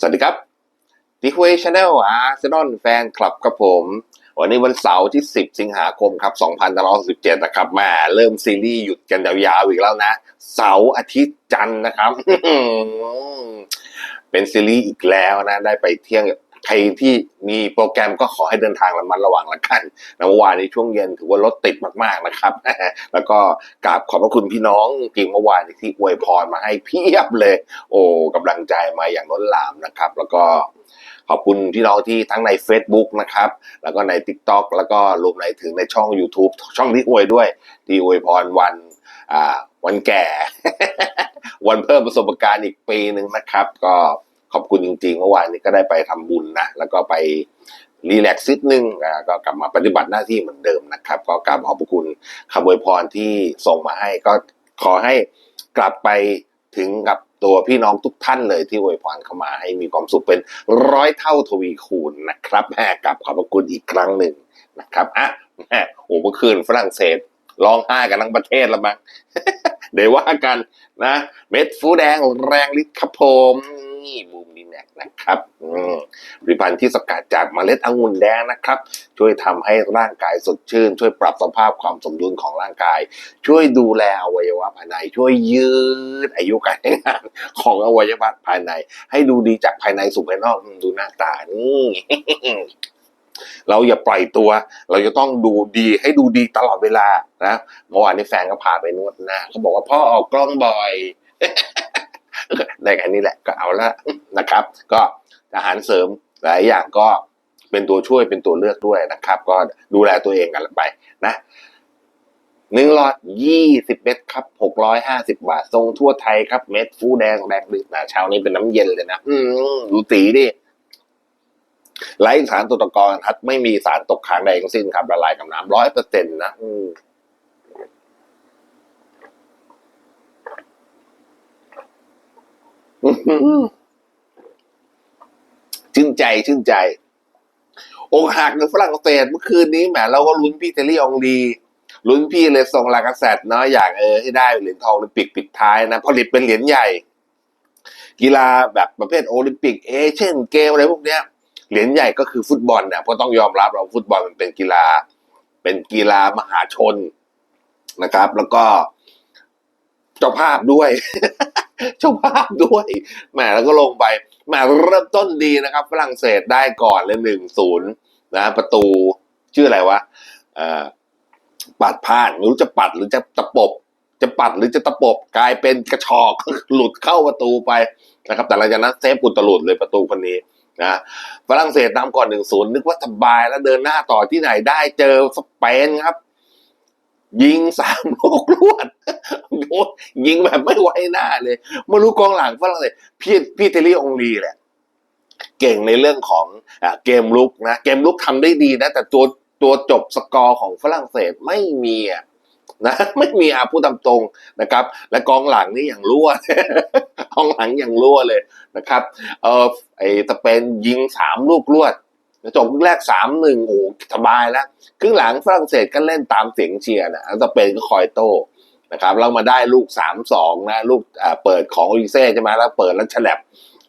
สวัสดีครับดิคุยชาแนลอาร์เซนอลแฟนคลับครับผม วันนี้วันเสาร์ที่ 10 สิงหาคมครับ2017นะครับแม่เริ่มซีรีส์หยุดกันยาวๆอีกแล้วนะ เสาร์อาทิตย์จันทร์นะครับ เป็นซีรีส์อีกแล้วนะ ได้ไปเที่ยง ใครที่มีโปรแกรมก็ขอให้เดินทางระมัดระวังละกันนะเมื่อวานในช่วงเย็นถือว่ารถติดมากๆนะครับ แล้วก็กราบขอบพระคุณพี่น้องจริงเมื่อวานที่อวยพรมาให้เพียบเลย โอ้กำลังใจมาอย่างล้นหลามนะครับ แล้วก็ขอบคุณพี่น้องที่ทั้งใน Facebook นะครับ แล้วก็ใน TikTok แล้วก็รวมในถึงในช่อง YouTube ช่องที่อวยด้วย ที่อวยพรวันวันแก่ วันเพิ่มประสบการณ์อีกปีหนึ่งนะครับ ก็ ขอบคุณจริงๆเมื่อวานนี้ก็ได้ไปทำบุญนะแล้วก็ไปรีแลกซ์นิดนึงอ่าก็กลับมาปฏิบัติหน้าที่เหมือนเดิมนะครับ ก็กราบขอบพระคุณคำอวยพรที่ส่งมาให้ ก็ขอให้กลับไปถึงกับตัวพี่น้องทุกท่านเลยที่อวยพรเข้ามาให้มีความสุขเป็นร้อยเท่าทวีคูณนะครับแม่กลับขอบพระคุณอีกครั้งหนึ่งนะครับอะแม่โอ้เมื่อคืนฝรั่งเศสร้องไห้กันทั้งประเทศล้วมั้งเดี๋ยวว่ากันนะ เม็ดฟูแดงแรงฤทธิ์ครับผม นี่บูมดีแน็กนะครับอืมผลิตภัณฑ์ที่สกัดจากเมล็ดองุ่นแดงนะครับ ช่วยทำให้ร่างกายสดชื่น ช่วยปรับสภาพความสมดุลของร่างกาย ช่วยดูแลอวัยวะภายใน ช่วยยืดอายุการใช้งานของอวัยวะภายใน ให้ดูดีจากภายในสู่ภายนอกดูหน้าตานี่เราอย่าปล่อยตัว เราจะต้องดูดีให้ดูดีตลอดเวลานะเมื่อวานนี้แฟนก็พาไปนวดหน้าเขาบอกว่าพ่อออกกล้องบ่อย ได้แค่นี้แหละก็เอาละนะครับ ก็อาหารเสริมหลายอย่างก็เป็นตัวช่วยเป็นตัวเลือกด้วยนะครับ ก็ดูแลตัวเองกันไปนะหนึ่งหลอดยี่สิบเม็ดครับหกร้อยห้าสิบาททรงทั่วไทยครับ เม็ดฟูแดงแดงดึกนะเช้านี้เป็นน้ำเย็นเลยนะ อืมดูตีดิไร้สารตกตะกอนครับไม่มีสารตกค้างใดทั้งสิ้นครับละลายกับน้ำร้อยเปอร์เซ็นต์นะอืมอื้อหือ ชื่นใจชื่นใจอกหักในฝรั่งเศสเมื่อคืนนี้แหมเราก็ลุ้นพี่เทลลี่องลีลุ้นพี่เลยส่งลากาเซตเนาะอยากเออให้ได้เหรียญทองโอลิมปิกปิดท้ายนะผลิตเป็นเหรียญใหญ่ กีฬาแบบประเภทโอลิมปิกเอเชียนเกมอะไรพวกเนี้ยเหรียญใหญ่ก็คือฟุตบอลเนี่ยเพราะต้องยอมรับเราฟุตบอลมันเป็นกีฬา เป็นกีฬามหาชนนะครับ แล้วก็เจ้าภาพด้วย เจ้าภาพด้วยแหมแล้วก็ลงไปแหมเริ่มต้นดีนะครับ ฝรั่งเศสได้ก่อนเลยหนึ่งศูนย์นะ ประตูชื่ออะไรวะอ่อปัดพลาดไม่รู้จะปัดหรือจะตะปบ จะปัดหรือจะตะปบกลายเป็นกระชอกหลุดเข้าประตูไปนะครับ แต่หลังจากนั้นเซฟอุตลุดเลยประตูคนนี้นะฝรั่งเศสนำก่อนหนึ่งศูนย์นึกว่าสบายแล้วเดินหน้าต่อที่ไหนได้เจอสเปนครับ ยิงสามลูกรวดโอ้ยยิงแบบไม่ไว้หน้าเลยไม่รู้กองหลังฝรั่งเศสพี่พี่เทลี่องลีแหละ เก่งในเรื่องของอเกมลุกนะ เกมลุกทำได้ดีนะ แต่ตัวตัวจบสกอร์ของฝรั่งเศสไม่มีอะนะไม่มีอาพูดตามตรงนะครับ และกองหลังนี่อย่างรั่วกองหลังอย่างรั่วเลยนะครับ เออไอสเปนยิงสามลูกรวด จบครึ่งแรกสามหนึ่งโอ้สบายแล้วครึ่งหลังฝรั่งเศสก็เล่นตามเสียงเชียร์นะสเปนก็คอยโต้นะครับเรามาได้ลูกสามสองนะลูกเปิดของอลิเซ่ใช่ไหมแล้วเปิดแล้วฉลับ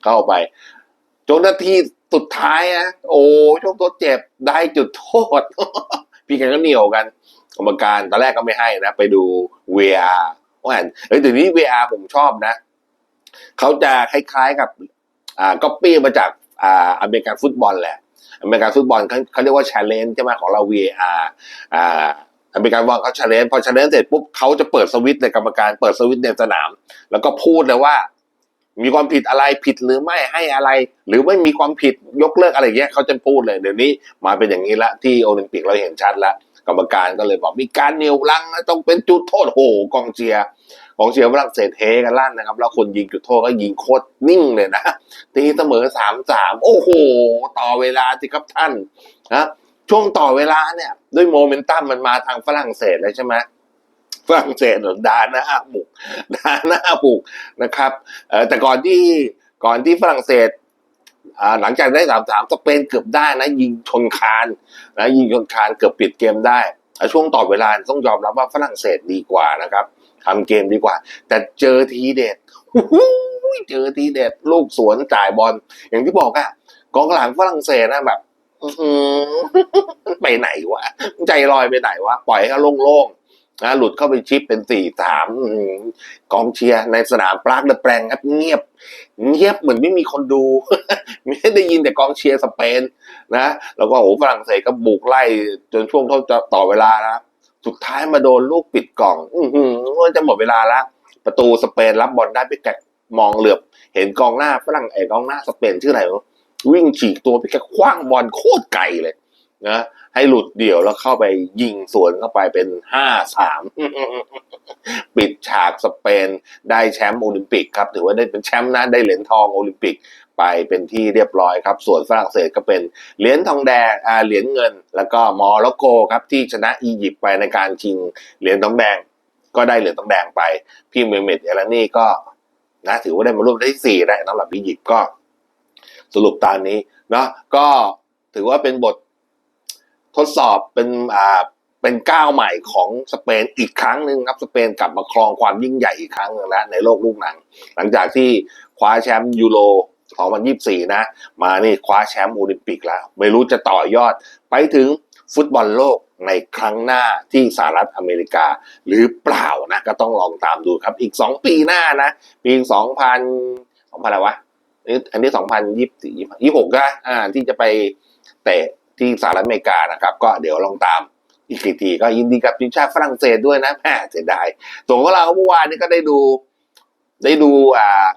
เข้าไปจนนาทีสุดท้ายนะโอ้ช่วงตัวเจ็บได้จุดโทษ พี่กันก็เหนียวกันกรรมการตอนแรกก็ไม่ให้นะ ไปดู VR ว่าเฮ้ยเดี๋ยวนี้ VR ผมชอบนะ เขาจะคล้ายๆกับอ่าก็ปี้มาจากอ่าอเมริกันฟุตบอลแหละ อเมริกันฟุตบอลเขาเขาเรียกว่า challenge ใช่ไหมของเรา VAR อ่าอเมริกันบอลเขา challenge พอ challenge เสร็จปุ๊บเขาจะเปิดสวิตช์ในกรรมการเปิดสวิตช์ในสนาม แล้วก็พูดเลยว่า มีความผิดอะไรผิดหรือไม่ให้อะไร หรือไม่มีความผิดยกเลิกอะไรอย่างเงี้ยเขาจะพูดเลยเดี๋ยวนี้มาเป็นอย่างนี้ละที่โอลิมปิกเราเห็นชัดล้วกรรมการก็เลยบอกมีการเหนียวลังนะต้องเป็นจุดโทษโหกองเชียร์ กองเชียร์ฝรั่งเศสเทกันลั่นนะครับ แล้วคนยิงจุดโทษก็ยิงโคตรนิ่งเลยนะตีเสมอสามสามโอ้โห ต่อเวลาสิครับท่านนะช่วงต่อเวลาเนี่ย ด้วยโมเมนตัมมันมาทางฝรั่งเศสเลยใช่ไหมฝรั่งเศสดาหน้าบุกดาหน้าบุกนะครับเออแต่ก่อนที่ก่อนที่ฝรั่งเศสหลังจากได้สามสามสเปนเกือบได้นะยิงชนคานนะยิงชนคานเกือบปิดเกมได้ช่วงต่อเวลาต้องยอมรับว่าฝรั่งเศสดีกว่านะครับ ทำเกมดีกว่า แต่เจอทีเด็ดเจอทีเด็ดลูกสวนจ่ายบอล อย่างที่บอกอะกองหลังฝรั่งเศสนะแบบไปไหนวะ ใจลอยไปไหนวะ ปล่อยให้โล่งๆนะหลุดเข้าไปชิปเป็นสี่สามกองเชียร์ในสนามปรากเดอะแปลงครับเงียบ เงียบเหมือนไม่มีคนดู ไม่ได้ยินแต่กองเชียร์สเปนนะ แล้วก็โอ้ฝรั่งเศสก็บุกไล่จนช่วงเท่าต่อเวลานะ สุดท้ายมาโดนลูกปิดกล่อง อือหือจะหมดเวลาแล้วประตูสเปนรับบอลได้ไปแกะมองเหลือบ เห็นกองหน้าฝรั่งเอกองหน้าสเปนชื่ออะไรวะวิ่งฉีกตัวไปแค่คว้างบอลโคตรไกลเลยนะให้หลุดเดี่ยวแล้วเข้าไปยิงสวนเข้าไปเป็นห้าสามปิดฉากสเปนได้แชมป์โอลิมปิกครับ ถือว่าได้เป็นแชมป์นะได้เหรียญทองโอลิมปิก ไปเป็นที่เรียบร้อยครับ ส่วนฝรั่งเศสก็เป็นเหรียญทองแดงอ่าเหรียญเงิน แล้วก็มอร็อกโกครับที่ชนะอียิปต์ไปในการชิงเหรียญทองแดง ก็ได้เหรียญทองแดงไป พี่เมเมดเอลานี่ก็นะถือว่าได้มาร่วมได้ที่สี่ได้สำหรับอียิปต์ก็สรุปตามนี้เนาะก็ถือว่าเป็นบททดสอบเป็นอ่าเป็นก้าวใหม่ของสเปนอีกครั้งหนึ่งครับสเปนกลับมาครองความยิ่งใหญ่อีกครั้งหนึงแล้วในโลกลูกหนัง หลังจากที่คว้าแชมป์ยูโร 2024 นะ มานี่คว้าแชมป์โอลิมปิกแล้ว ไม่รู้จะต่อยอดไปถึงฟุตบอลโลกในครั้งหน้าที่สหรัฐอเมริกาหรือเปล่านะ ก็ต้องลองตามดูครับ อีก 2 ปีหน้านะ ปี 2000 2000อะไรวะอันนี้สองพันยี่สี่ยี่หกนะอ่าที่จะไปเตะที่สหรัฐอเมริกานะครับ ก็เดี๋ยวลองตามอีกทีก็ยินดีกับทีมชาติฝรั่งเศสด้วยนะแหมเสียดายส่วนของเราเมื่อวานนี้ก็ได้ดู ได้ดูอ่า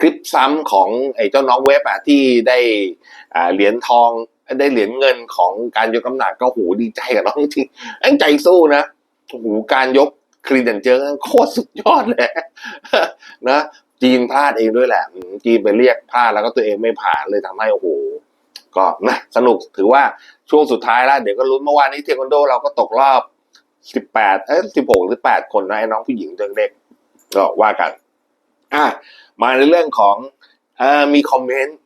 คลิปซ้ำของไอ้เจ้าน้องเว็บอะที่ได้เหรียญทองได้เหรียญเงินของการยกน้ำหนักก็โหดีใจกับน้องจริงไอ้ใจสู้นะโหการยกครีเดนเจอโคตรสุดยอดเลยนะจีนพลาดเองด้วยแหละ จีนไปเรียกพลาดแล้วก็ตัวเองไม่ผ่านเลยทำให้โอ้โหก็นะสนุกถือว่าช่วงสุดท้ายแล้ว เดี๋ยวก็ลุ้นเมื่อวานนี้เทควันโดเราก็ตกรอบสิบแปดเอ้สิบหกหรือแปดคนนะไอ้น้องผู้หญิงเล็กก็ว่ากัน อะมาในเรื่องของเอ่อมีคอมเมนต์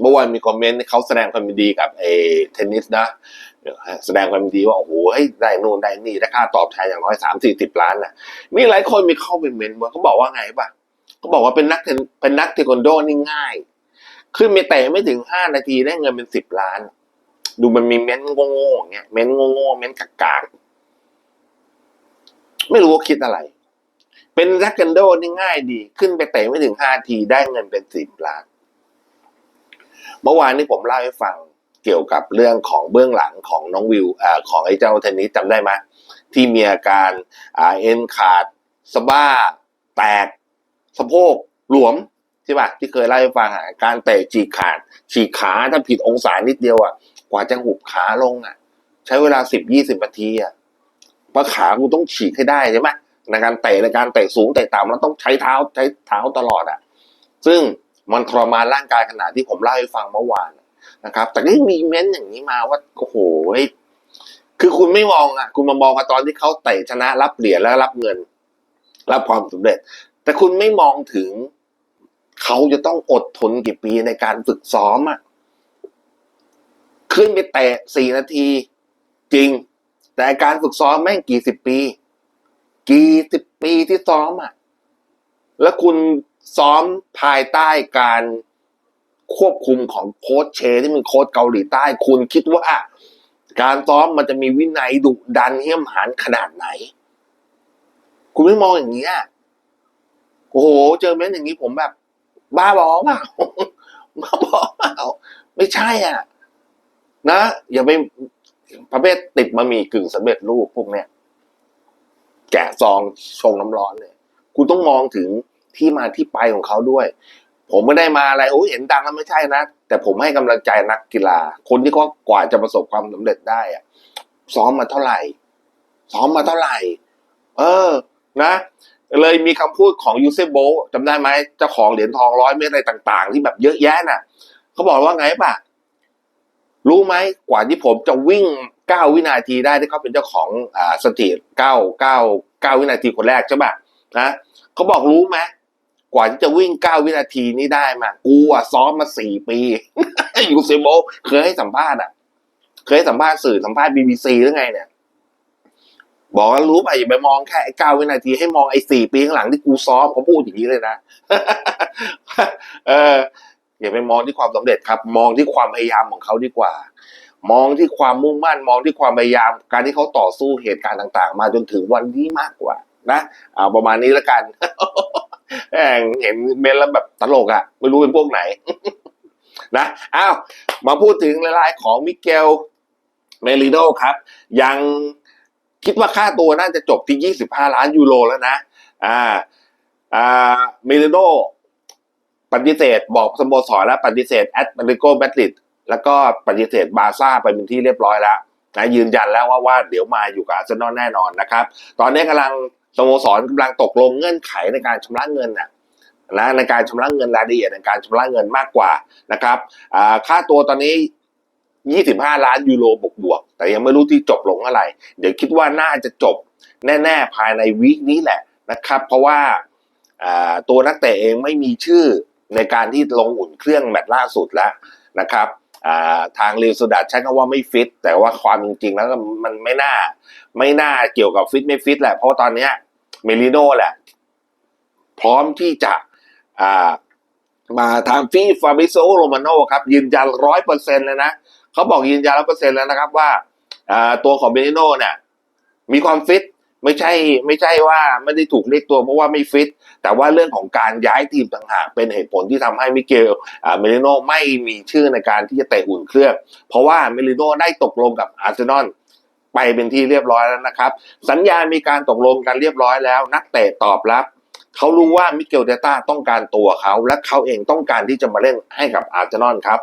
เมื่อวานมีคอมเมนต์เขาแสดงความยินดีกับเอเทนนิสนะแสดงความยินดีว่าโอ้โหได้นู่นได้นี่ได้ค่าตอบแทนอย่างน้อยสามสี่สิบล้านน่ะมีหลายคนมีเข้าไปเมนต์ว่าเขาบอกว่าไงป่ะเขาบอกว่าเป็นนักเป็นนักเทควันโดนี่ง่าย ขึ้นไปเตะไม่ถึงห้านาทีได้เงินเป็นสิบล้าน ดูมันมีเม้นต์โง่ๆอย่างเงี้ยเม้นต์โง่ๆเม้นต์กากๆไม่รู้ว่าคิดอะไร เป็นนักกันโดนี่ง่ายดี ขึ้นไปเตะไม่ถึงห้าทีได้เงินเป็นสิบล้าน เมื่อวานนี้ผมเล่าให้ฟังเกี่ยวกับเรื่องของเบื้องหลังของน้องวิวอ่าของไอ้เจ้าเทนนิสจำได้ไหมที่มีอาการเอ็นขาดสะบ้า แตก สะโพกหลวมใช่ป่ะที่เคยเล่าให้ฟังอะการเตะฉีกขาด ฉีกขาถ้าผิดองศานิดเดียวอะกว่าจะหุบขาลงอะ ใช้เวลาสิบยี่สิบนาทีอะเพราะขากูต้องฉีกให้ได้ใช่ไหม ในการเตะในการเตะสูงเตะต่ำแล้วต้องใช้เท้าใช้เท้าตลอดอะ ซึ่งมันทรมานร่างกายขนาดที่ผมเล่าให้ฟังเมื่อวานนะครับ แต่ก็มีเม้นต์อย่างนี้มาว่าโอ้โหยคือคุณไม่มองอะ คุณมามองกันตอนที่เขาเตะชนะรับเหรียญแล้วรับเงิน รับความสำเร็จ แต่คุณไม่มองถึงเขาจะต้องอดทนกี่ปีในการฝึกซ้อมอะขึ้นไปเตะสี่นาที จริง แต่การฝึกซ้อมแม่งกี่สิบปี กี่สิบปีที่ซ้อมอะ แล้วคุณซ้อมภายใต้การควบคุมของโค้ชเช ที่เป็นโค้ชเกาหลีใต้คุณคิดว่า การซ้อมมันจะมีวินัยดุดันเหี้ยมหันขนาดไหน คุณไม่มองอย่างนี้ยโอ้โห เจอเม้นอย่างนี้ผมแบบ บ้าบอเปล่าบ้าบอเปล่าไม่ใช่อะ นะ อย่าไปประเภทติดมามีกึ่งสำเร็จรูปพวกเนี้ย แกะซองชงน้ำร้อนเลยคุณต้องมองถึงที่มาที่ไปของเขาด้วย ผมไม่ได้มาอะไรโอ้ยเห็นดังแล้วไม่ใช่นะ แต่ผมให้กำลังใจนักกีฬา คนที่เขากว่าจะประสบความสำเร็จได้อะซ้อมมาเท่าไหร่ ซ้อมมาเท่าไหร่ เออ นะ เลยมีคำพูดของยูเซโบจำได้ไหมเจ้าของเหรียญทองร้อยเมตรอะไรต่าง ๆ ที่แบบเยอะแยะน่ะเขาบอกว่าไงป่ะ รู้ไหมกว่าที่ผมจะวิ่ง เก้าวินาทีได้ที่เขาเป็นเจ้าของอ่าสถิติเก้าเก้าเก้าวินาทีคนแรกใช่ป่ะนะเขาบอกรู้ไหมกว่าที่จะวิ่งเก้าวินาทีนี้ได้มากูอะซ้อมมาสี่ปี อยู่เซโบเคยให้สัมภาษณ์อะ เคยให้สัมภาษณ์สื่อสัมภาษณ์บีบีซีหรือไงเนี่ย บอกว่ารู้ไปอย่าไปมองแค่ไอ้เก้าวินาทีให้มองไอ้สี่ปีข้างหลังที่กูซ้อมเขาพูดอย่างนี้เลยนะ เอออย่าไปมองที่ความสำเร็จครับ มองที่ความพยายามของเขาดีกว่า มองที่ความมุ่งมั่นมองที่ความพยายาม การที่เขาต่อสู้เหตุการณ์ต่างๆ มาจนถึงวันนี้มากกว่านะอ่าประมาณนี้แล้วกันแม่งเห็นเมนแล้วแบบตลกอะ่ะ ไม่รู้เป็นพวกไหน นะอ้าวมาพูดถึงรายของมิเกลเมลิโดครับ ยังคิดว่าค่าตัวน่าจะจบที่ 25 ล้านยูโรแล้วนะ อ่า อ่า เมลิโดปฏิเสธ บอกสโมสรแล้วปฏิเสธแอตเลติโกแมดริด แล้วก็ปฏิเสธบาร์ซ่าไปเป็นที่เรียบร้อยแล้วนะยืนยันแล้วว่าว่าเดี๋ยวมาอยู่กับอาร์เซนอลแน่นอนนะครับ ตอนนี้กำลังสโมสรกำลังตกลงเงื่อนไขในการชำระเงินน่ะนะในการชำระเงินรายละเอียดในการชำระเงินมากกว่านะครับอ่าค่าตัวตอนนี้ 25 ล้านยูโรบวกบวกๆแต่ยังไม่รู้ที่จบลงอะไร เดี๋ยวคิดว่าน่าจะจบแน่ ๆ ภายในวีคนี้แหละนะครับ เพราะว่าอ่าตัวนักเตะเองไม่มีชื่อในการที่ลงอุ่นเครื่องแมตช์ล่าสุดแล้วนะครับ ทางเรียวสุดัตใช้คำว่าไม่ฟิต แต่ว่าความจริงๆ แล้วมันไม่น่า ไม่น่าเกี่ยวกับฟิตไม่ฟิตแหละ เพราะาตอนนี้เมลิโน่แหละ พร้อมที่จะามาทางฟีฟาบิโซโรมาโนครับ ยืนยันร้อยเปอร์เซ็นต์เลยนะเขาบอกยืนยันร้อยเปอร์เซ็นต์แล้วนะครับว่าอ่าตัวของเมลิโน่เนี่ยมีความฟิต ไม่ใช่ไม่ใช่ว่าไม่ได้ถูกเรียกตัวเพราะว่าไม่ฟิต แต่ว่าเรื่องของการย้ายทีมต่างหากเป็นเหตุผลที่ทำให้มิเกลอ่าเมลิโนไม่มีชื่อในการที่จะเตะอุ่นเครื่อง เพราะว่าเมลิโนได้ตกลงกับอาร์เซนอลไปเป็นที่เรียบร้อยแล้วนะครับ สัญญามีการตกลงกันเรียบร้อยแล้ว นักเตะตอบรับเขารู้ว่ามิเกลเดต้าต้องการตัวเขา และเขาเองต้องการที่จะมาเล่นให้กับอาร์เซนอลครับ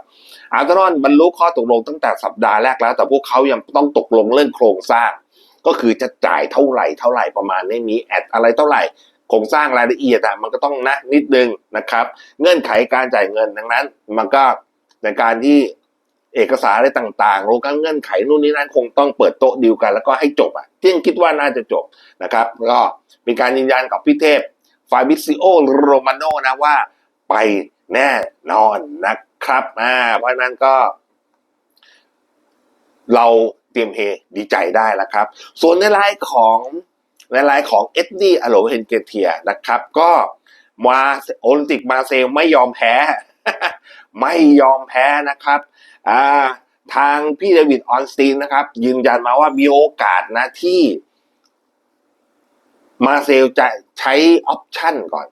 อาร์เซนอลบรรลุข้อตกลงตั้งแต่สัปดาห์แรกแล้ว แต่พวกเขายังต้องตกลงเรื่องโครงสร้าง ก็คือจะจ่ายเท่าไหร่เท่าไหร่ประมาณนี้มีแอดอะไรเท่าไหร่โครงสร้างรายละเอียดอะมันก็ต้องนะนิดนึงนะครับ เงื่อนไขการจ่ายเงินดังนั้น มันก็ในการที่เอกสารอะไรต่างๆรวมกันเงื่อนไขนู่นนี่นั่นคงต้องเปิดโต๊ะดีลกัน แล้วก็ให้จบอะที่คิดว่าน่าจะจบนะครับก็มีการยืนยันกับพี่เทพฟาบิซิโอโรมาโนนะว่าไปแน่นอนนะครับอ่าเพราะนั้นก็ เรา เตรียมเฮดีใจได้แล้วครับ ส่วนในรายของในรายของเอ็ดดี้อโลเฮนเกเทียนะครับ ก็มาโอลิมปิกมาเซลไม่ยอมแพ้ ไม่ยอมแพ้นะครับอ่าทางพี่เดวิดออนสตีนนะครับ ยืนยันมาว่ามีโอกาสนะที่ มาเซลจะใช้ออปชั่นก่อน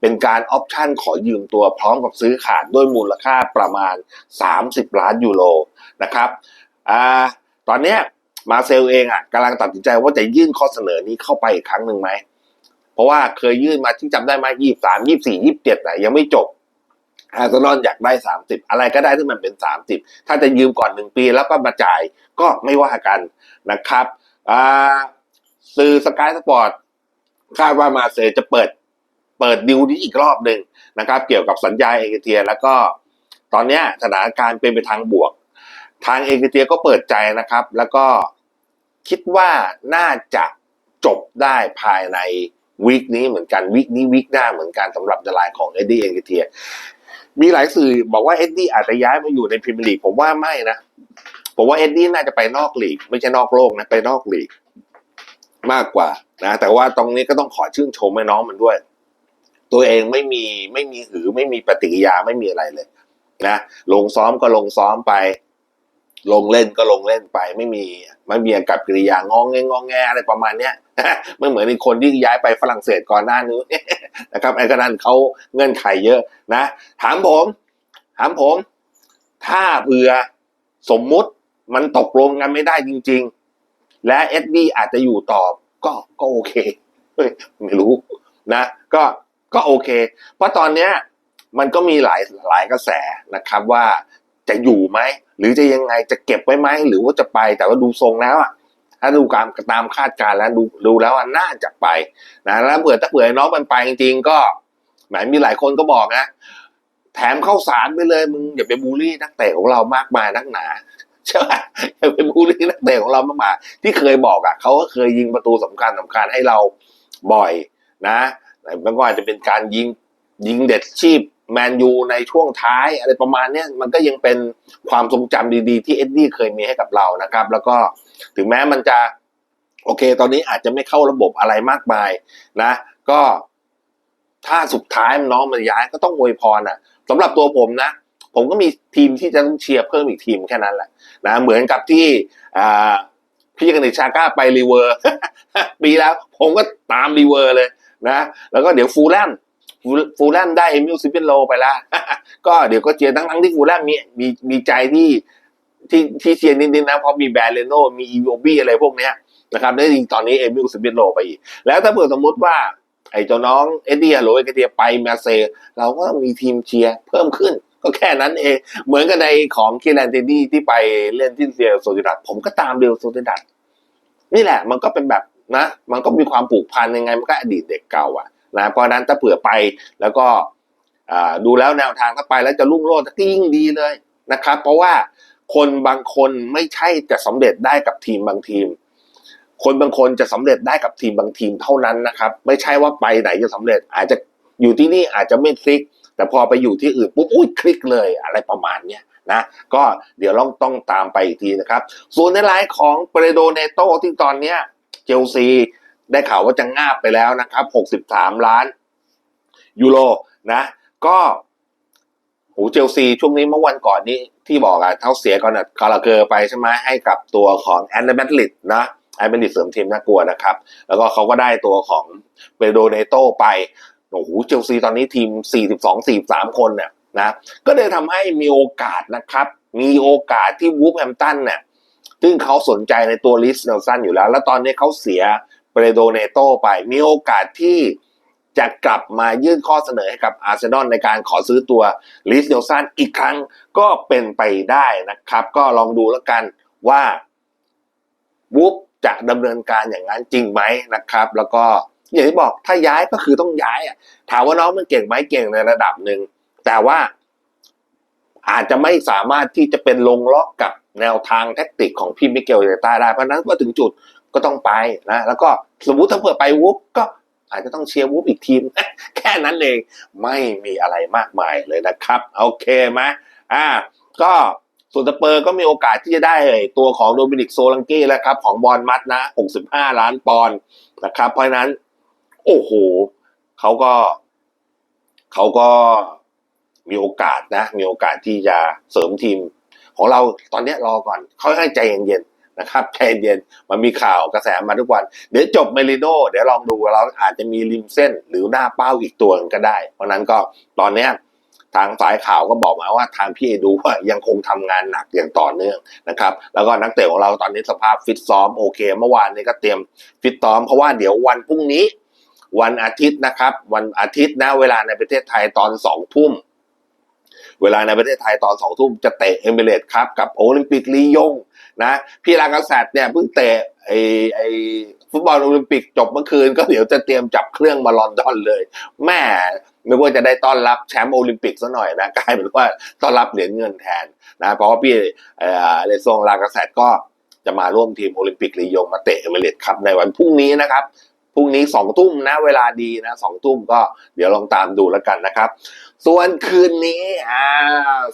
เป็นการออปชั่นขอยืมตัวพร้อมกับซื้อขาดด้วยมูลค่าประมาณ 30 ล้านยูโรนะครับอ่า ตอนเนี้ยมาเซลเองอะกำลังตัดสินใจว่าจะยื่นข้อเสนอนี้เข้าไปอีกครั้งหนึ่งไหม เพราะว่าเคยยื่นมาที่จำได้ไหมยี่สามยี่สี่ยี่สิบเจ็ดแต่ยังไม่จบอาร์เซนอลอยากได้สามสิบอะไรก็ได้ที่มันเป็นสามสิบถ้าจะยืมก่อนหนึ่งปีแล้วก็มาจ่ายก็ไม่ว่ากันนะครับอ่าสื่อสกายสปอร์ตคาดว่ามาเซลจะเปิดเปิดดิวนี้อีกรอบหนึ่งนะครับ เกี่ยวกับสัญญาเอเกเทียแล้วก็ตอนนี้สถานการณ์เป็นไปทางบวก ทางเอเกเทียก็เปิดใจนะครับ แล้วก็คิดว่าน่าจะจบได้ภายในวีคนี้เหมือนกันวีคนี้วีคหน้าเหมือนกันสำหรับดลายของเอ็ดดี้เอเกเทียมีหลายสื่อบอกว่าเอ็ดดี้อาจจะย้ายมาอยู่ในพรีเมียร์ลีกผมว่าไม่นะ ผมว่าเอ็ดดี้น่าจะไปนอกลีก ไม่ใช่นอกโลกนะไปนอกลีก มากกว่านะแต่ว่าตรงนี้ก็ต้องขอชื่นชมให้น้องมันด้วย ตัวเองไม่มีไม่มีหือไม่มีปฏิกิริยาไม่มีอะไรเลยนะลงซ้อมก็ลงซ้อมไป ลงเล่นก็ลงเล่นไปไม่มีไม่มีอากับกิริยางองแงงองแงอะไรประมาณเนี้ยไม่เหมือนในคนที่ย้ายไปฝรั่งเศสก่อนหน้านี้นะครับไอ้กนั้นเขาเงื่อนไขเยอะนะ ถามผม ถามผม ถ้าเผื่อสมมุติมันตกลงกันไม่ได้จริง ๆ และเอ็ดดี้อาจจะอยู่ต่อก็ก็โอเคเฮ้ยไม่รู้นะ ก็ก็โอเค เพราะตอนเนี้ยมันก็มีหลายหลายกระแสนะครับว่า จะอยู่ไหมหรือจะยังไงจะเก็บไว้ไหมหรือว่าจะไปแต่ว่าดูทรงแล้วอะถ้าดูการตามคาดการณ์แล้วดูดูแล้วอะน่าจะไปนะแล้วเผื่อถ้าเผื่อน้องมันไปจริงๆก็แหมมีหลายคนก็บอกนะแถมเข้าสารไปเลยมึงอย่าไปบูลลี่นักเตะของเรามากมายนักหนาใช่ไหมอย่าไปบูลลี่นักเตะของเรามากมายที่เคยบอกอะเขาก็เคยยิงประตูสำคัญสำคัญให้เราบ่อยนะไม่ว่าจะเป็นการยิงยิงเด็ดชีพ แมนยูในช่วงท้ายอะไรประมาณนี้มันก็ยังเป็นความทรงจำดีๆ ที่เอ็ดดี้เคยมีให้กับเรานะครับ แล้วก็ถึงแม้มันจะ โอเค ตอนนี้อาจจะไม่เข้าระบบอะไรมากมายนะ ก็ถ้าสุดท้ายน้องมันย้ายก็ต้องอวยพรอะสำหรับตัวผมนะ ผมก็มีทีมที่จะต้องเชียร์เพิ่มอีกทีมแค่นั้นแหละนะเหมือนกับที่พี่กันิชชาก้าไปรีเวอร์ปีแล้ว ผมก็ตามรีเวอร์เลยนะ แล้วก็เดี๋ยวฟูลแลมฟูล ฟูลแลมได้เอมิลซิเปนโลไปแล้วก็เดี๋ยวก็เชียร์ทั้งทั้งที่ฟูลแลมมีมีมีใจที่ที่ที่เชียร์นิดๆนะเพราะมีแบรเลโนมีอีโวบี้อะไรพวกเนี้ยนะครับแล้จริงตอนนี้เอมิลซิเปนโลไปอีก แล้วถ้าเผื่อสมมติว่า ไอ้เจ้าน้องเอ็ดดี้ฮัลโหลเอ็กเทียไปมาเซ เราก็ต้องมีทีมเชียร์เพิ่มขึ้นก็แค่นั้นเอง เหมือนกับในของคีแลนเทนดี้ที่ไปเล่นที่เรียโซซิดัดผมก็ตามเรียลโซซิดัดนี่แหละมันก็เป็นแบบนะ มันก็มีความผูกพันยังไงมันก็อดีตเด็กเก่าอะ นะเพราะนั้นถ้าเผื่อไปแล้วก็ดูแล้วแนวทางถ้าไปแล้วจะรุ่งโรจน์ก็ยิ่งดีเลยนะครับ เพราะว่าคนบางคนไม่ใช่จะสำเร็จได้กับทีมบางทีม คนบางคนจะสำเร็จได้กับทีมบางทีมเท่านั้นนะครับ ไม่ใช่ว่าไปไหนจะสำเร็จ อาจจะอยู่ที่นี่อาจจะไม่คลิก แต่พอไปอยู่ที่อื่นปุ๊บอุ้ยคลิกเลยอะไรประมาณเนี้ยนะก็เดี๋ยวต้องต้องตามไปอีกทีนะครับ ส่วนในไลน์ของเปโดเนโตที่ตอนเนี้ยเชลซี ได้ข่าวว่าจะงาบไปแล้วนะครับ 63 ล้านยูโรนะ ก็โหเชลซีช่วงนี้เมื่อวันก่อนนี้ที่บอกอะเท่าเสียก่อนอะคาราเกอร์ไปใช่ไหมให้กับตัวของแอนเดอร์แมดลิดนะแอนเดอร์แมดลิดเสริมทีมน่ากลัวนะครับ แล้วก็เขาก็ได้ตัวของเปโดเนโตไปโอ้โหเชลซีตอนนี้ทีม 42 43 คนเนี่ยนะก็เลยทำให้มีโอกาสนะครับ มีโอกาสที่วูฟแฮมตันเนี่ยซึ่งเขาสนใจในตัวลิสเนลสันอยู่แล้ว แล้วตอนนี้เขาเสีย เปโดเนโตไป มีโอกาสที่จะกลับมายื่นข้อเสนอให้กับอาร์เซนอลในการขอซื้อตัวลิสเนลสันอีกครั้งก็เป็นไปได้นะครับ ก็ลองดูแล้วกันว่าวูฟจะดำเนินการอย่างนั้นจริงไหมนะครับ แล้วก็อย่างที่บอกถ้าย้ายก็คือต้องย้ายอะถามว่าน้องมันเก่งไหมเก่งในระดับหนึ่งแต่ว่าอาจจะไม่สามารถที่จะเป็นลงล็อกกับแนวทางแท็กติกของพี่มิเกลเดต้าได้เพราะนั้นก็ถึงจุด ก็ต้องไปนะแล้วก็สมมติถ้าเผื่อไปวุบก็อาจจะต้องเชียร์วุบอีกทีม แค่นั้นเองไม่มีอะไรมากมายเลยนะครับโอเคไหมอ่า ก็ส่วนสเปอร์ก็มีโอกาสที่จะได้ตัวของโดมินิกโซลังกี้แล้วครับ ของบอลมัดนะ 65 ล้านปอนด์นะครับ เพราะนั้น โอ้โหเขาก็เขาก็มีโอกาสนะ มีโอกาสที่จะเสริมทีม ของเราตอนนี้รอก่อนค่อยๆใจเย็นๆ นะครับใจเย็นมันมีข่าวกระแสมาทุกวัน เดี๋ยวจบเมลิโนเดี๋ยวลองดูเราอาจจะมีริมเส้นหรือหน้าเป้าอีกตัวก็ได้ เพราะนั้นก็ตอนเนี้ยทางสายข่าวก็บอกมาว่าทางพี่เอดูว่ายังคงทำงานหนักอย่างต่อเนื่องนะครับ แล้วก็นักเตะของเราตอนนี้สภาพฟิตซ้อมโอเค เมื่อวานนี้ก็เตรียมฟิตซ้อมเพราะว่าเดี๋ยววันพรุ่งนี้ วันอาทิตย์นะครับ วันอาทิตย์นะเวลาในประเทศไทยตอนสองทุ่ม เวลาในประเทศไทยตอนสองทุ่มจะเตะเอมิเรตครับกับโอลิมปิกลียงนะพี่ลากาแซดเนี่ยเพิ่งเตะไอไอฟุตบอลโอลิมปิกจบเมื่อคืนก็เดี๋ยวจะเตรียมจับเครื่องมาลอนดอนเลยแม่ไม่ว่าจะได้ต้อนรับแชมป์โอลิมปิกซะหน่อยนะกลายเป็นว่าต้อนรับเหรียญเงินแทนนะเพราะว่าพี่เอ่อเลซงลากาแซดก็จะมาร่วมทีมโอลิมปิกลียงมาเตะเอมิเรตครับในวันพรุ่งนี้นะครับ พรุ่งนี้สองทุ่มนะเวลาดีนะสองทุ่มก็เดี๋ยวลองตามดูแล้วกันนะครับ ส่วนคืนนี้อ่า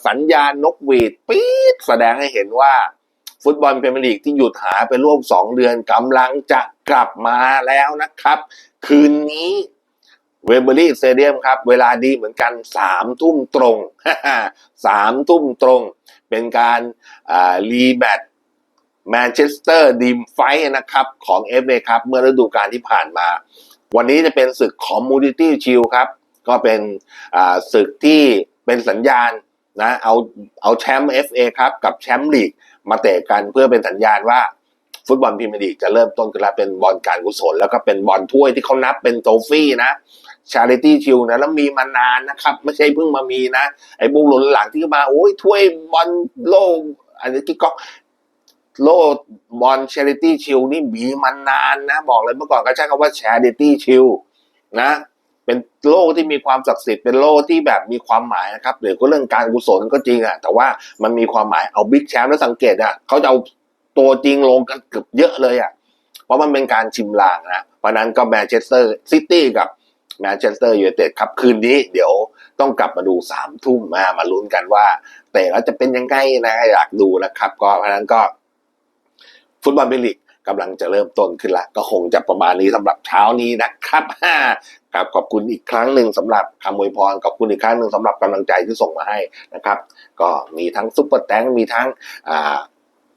สัญญาณนกหวีดปี๊ดแสดงให้เห็นว่าฟุตบอลพรีเมียร์ลีกที่หยุดหายไปร่วมสองเดือนกำลังจะกลับมาแล้วนะครับ คืนนี้เวเบอรี่สเตเดียมครับ เวลาดีเหมือนกันสามทุ่มตรงสามทุ่มตรง เป็นการอ่ารีแมตช์ แมนเชสเตอร์ดีมไฟนะครับของ FA ครับเมื่อฤดูกาลที่ผ่านมา วันนี้จะเป็นศึกคอมมูนิตี้ชิลครับ ก็เป็นศึกที่เป็นสัญญาณนะเอาเอาแชมป์ FA ครับกับแชมป์ลีกมาเตะกันเพื่อเป็นสัญญาณว่าฟุตบอลพรีเมียร์ลีกจะเริ่มต้นกันแล้วเป็นบอลการกุศล แล้วก็เป็นบอลถ้วยที่เขานับเป็นโทฟี่นะชาริตี้ชิลนะแล้วมีมานานนะครับ ไม่ใช่เพิ่งมามีนะ ไอ้บุกหลุนหลังที่มาโอ้ยถ้วยบอลโลกอันนี้กิ๊กก๊อก โล่บอลเชริตี้ชิลนี่มีมานานนะ บอกเลยเมื่อก่อนก็ใช้คำว่าช h ริตี้ชิลนะ เป็นโล่ที่มีความศักดิ์สิทธิ์เป็นโล่ที่แบบมีความหมายนะครับหรือก็เรื่องการกุศลก็จริงอะแต่ว่ามันมีความหมายเอาบิ๊กแชมป์แล้วสังเกตอะเขาจะเอาตัวจริงลงกันเกือบเยอะเลยอะเพราะมันเป็นการชิมลางนะ เพราะนั้นก็แมนเชสเตอร์ซิตี้กับแมนเชสเตอร์ยูไนเต็ดครับคืนนี้เดี๋ยวต้องกลับมาดูสามทุ่มมามาลุ้นกันว่าเตะแล้วจะเป็นยังไงนะอยากดูนะครับ ก็เพราะนั้นก็ ฟุตบอลเมียร์ลีกกำลังจะเริ่มต้นขึ้นละ ก็คงจะประมาณนี้สำหรับเช้านี้นะครับครับขอบคุณอีกครั้งหนึ่งสำหรับคำอวยพรขอบคุณอีกครั้งหนึ่งสำหรับกำลังใจที่ส่งมาให้นะครับ ก็มีทั้งซุปเปอร์แตงมีทั้ง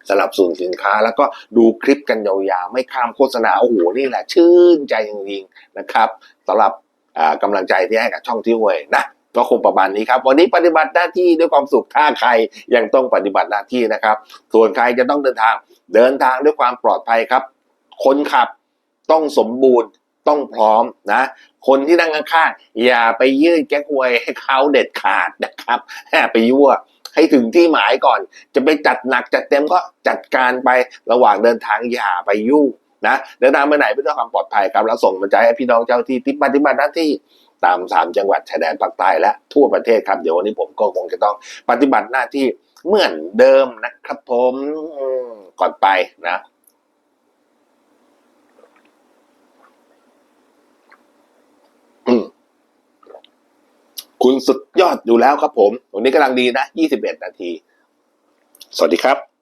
สนับสนุนสินค้า แล้วก็ดูคลิปกันยาวๆ ไม่ข้ามโฆษณา โอ้โห นี่แหละชื่นใจจริงๆนะครับสำหรับอ่ากำลังใจที่ให้กับช่องที่ห่วยนะ ก็คงประมาณนี้ครับ วันนี้ปฏิบัติหน้าที่ด้วยความสุขถ้าใครยังต้องปฏิบัติหน้าที่นะครับ ส่วนใครจะต้องเดินทางเดินทางด้วยความปลอดภัยครับ คนขับต้องสมบูรณ์ต้องพร้อมนะ คนที่นั่งข้างๆอย่าไปยื่นแก้ควยให้เขาเด็ดขาดนะครับอย่ไปยั่วให้ถึงที่หมายก่อน จะไปจัดหนักจัดเต็มก็จัดการไประหว่างเดินทางอย่าไปยุ่งนะเดินทางไปไหนเพื่อความปลอดภัยครับแล้วส่งมาใจให้พี่น้องเจ้าที่ที่ปฏิบัติหน้าที่ ตามสามจังหวัดชายแดนภาคใต้และทั่วประเทศครับ เดี๋ยววันนี้ผมก็คงจะต้องปฏิบัติหน้าที่เหมือนเดิมนะครับผมก่อนไปนะคุณสุดยอดอยู่แล้วครับผม วันนี้กำลังดีนะ 21 นาที สวัสดีครับ